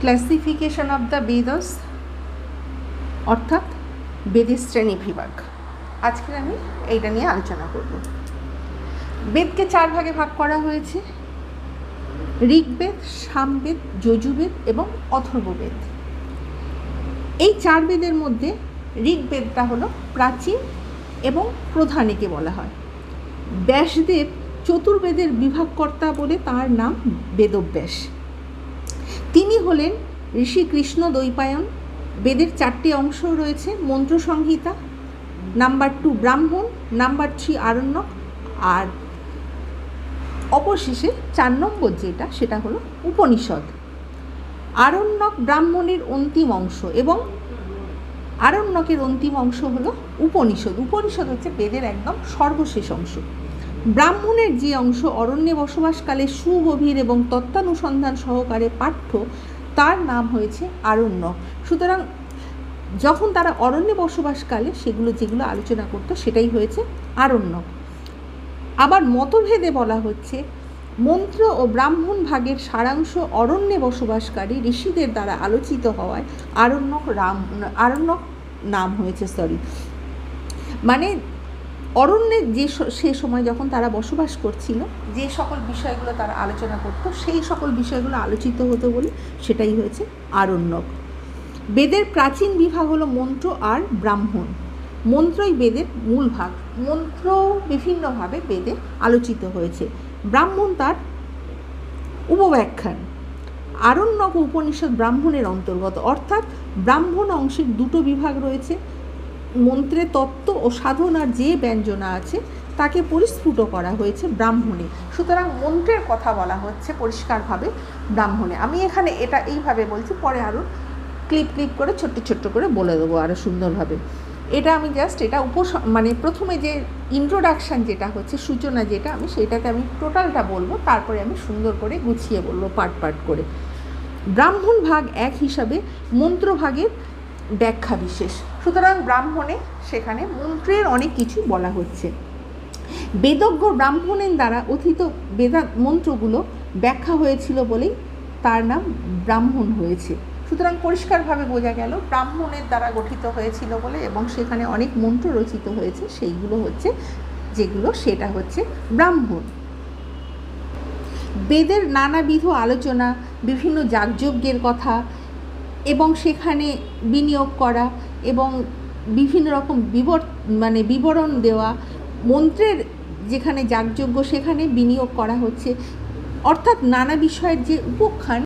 Classification of the বেদস, অর্থাৎ বেদের শ্রেণি বিভাগ। আজকে আমি এইটা নিয়ে আলোচনা করব। বেদকে চার ভাগে ভাগ করা হয়েছে। ঋগ্বেদ, সামবেদ, যজুবেদ এবং অথর্ববেদ। এই চার বেদের মধ্যে ঋগ্বেদটা হলো প্রাচীন এবং প্রধান একে বলা হয়। ব্যাসদেব চতুর্বেদের বিভাগকর্তা বলে তার নাম বেদব্যাস। তিনি হলেন ঋষি কৃষ্ণ দ্বৈপায়ন। বেদের চারটি অংশ রয়েছে মন্ত্র সংহিতা নাম্বার টু ব্রাহ্মণ, নাম্বার থ্রি আরণ্যক, আর অবশেষে চার নম্বর যেটা, সেটা হলো উপনিষদ। আরণ্যক ব্রাহ্মণের অন্তিম অংশ এবং আরণ্যকের অন্তিম অংশ হলো উপনিষদ। উপনিষদ হচ্ছে বেদের একদম সর্বশেষ অংশ। ব্রাহ্মণের যে অংশ অরণ্যে বসবাসকালে সুগভীর এবং তত্ত্বানুসন্ধান সহকারে পাঠ্য, তার নাম হয়েছে আরণ্যক সুতরাং যখন তারা অরণ্যে বসবাসকালে সেগুলো যেগুলো আলোচনা করতো সেটাই হয়েছে আরণ্যক আবার মতভেদে বলা হচ্ছে, মন্ত্র ও ব্রাহ্মণ ভাগের সারাংশ অরণ্যে বসবাসকারী ঋষিদের দ্বারা আলোচিত হওয়ায় আরণ্যক রাম, আরণ্যক নাম হয়েছে সরি মানে অরণ্যে যে স- সে সময় যখন তারা বসবাস করছিল, যে সকল বিষয়গুলো তারা আলোচনা করতো, সেই সকল বিষয়গুলো আলোচিত হতো বলে সেটাই হয়েছে আরণ্যক। বেদের প্রাচীন বিভাগ হলো মন্ত্র আর ব্রাহ্মণ। মন্ত্রই বেদের মূল ভাগ। মন্ত্র বিভিন্নভাবে বেদে আলোচিত হয়েছে। ব্রাহ্মণ তার উপব্যাখ্যান। আরণ্যক উপনিষদ ব্রাহ্মণের অন্তর্গত। অর্থাৎ ব্রাহ্মণ অংশের দুটো বিভাগ রয়েছে। মন্ত্রে তত্ত্ব ও সাধনার যে ব্যঞ্জনা আছে, তাকে পরিস্ফুট করা হয়েছে ব্রাহ্মণে। সুতরাং মন্ত্রের কথা বলা হচ্ছে পরিষ্কারভাবে ব্রাহ্মণে। আমি এখানে এটা এইভাবে বলছি, পরে আরও ক্লিপ ক্লিপ করে, ছোট্ট ছোট্ট করে বলে দেবো আরও সুন্দরভাবে। এটা আমি জাস্ট এটা উপস মানে প্রথমে যে ইন্ট্রোডাকশান যেটা হচ্ছে, সূচনা যেটা, আমি সেটাতে আমি টোটালটা বলব, তারপরে আমি সুন্দর করে গুছিয়ে বলব পার্ট পার্ট করে। ব্রাহ্মণ ভাগ এক হিসাবে মন্ত্রভাগের ব্যাখ্যা বিশেষ। সুতরাং ব্রাহ্মণে সেখানে মন্ত্রের অনেক কিছু বলা হচ্ছে। বেদজ্ঞ ব্রাহ্মণের দ্বারা অথিত বেদা মন্ত্রগুলো ব্যাখ্যা হয়েছিল বলেই তার নাম ব্রাহ্মণ হয়েছে। সুতরাং পরিষ্কারভাবে বোঝা গেল, ব্রাহ্মণের দ্বারা গঠিত হয়েছিল বলে এবং সেখানে অনেক মন্ত্র রচিত হয়েছে, সেইগুলো হচ্ছে, যেগুলো সেটা হচ্ছে ব্রাহ্মণ। বেদের নানাবিধ আলোচনা, বিভিন্ন যাগযজ্ঞের কথা এবং সেখানে বিনিয়োগ করা এবং বিভিন্ন রকম বিবর মানে বিবরণ দেওয়া, মন্ত্রের যেখানে যাগযোগ্য সেখানে বিনিয়োগ করা হচ্ছে। অর্থাৎ নানা বিষয়ের যে উপখ্যান